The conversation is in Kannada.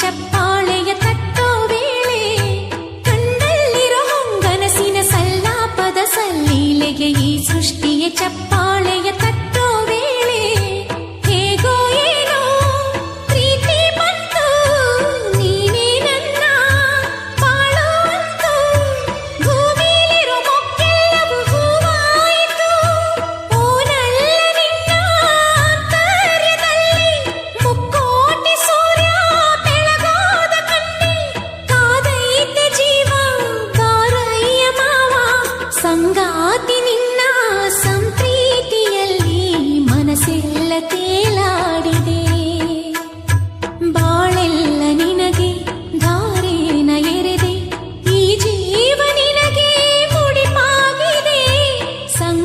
ಚಪ್ಪಾಳೆಯ ತಟ್ಟೋ ವೇಳೆ ಕಂಡಲ್ಲಿರೋ ಹೊಂಗನಸಿನ ಸಲ್ಲಾಪದ ಸಲ್ಲೀಲೆಗೆ ಈ ಸೃಷ್ಟಿಯ ಚಪ್ಪಾಳೆ. సంగాతిని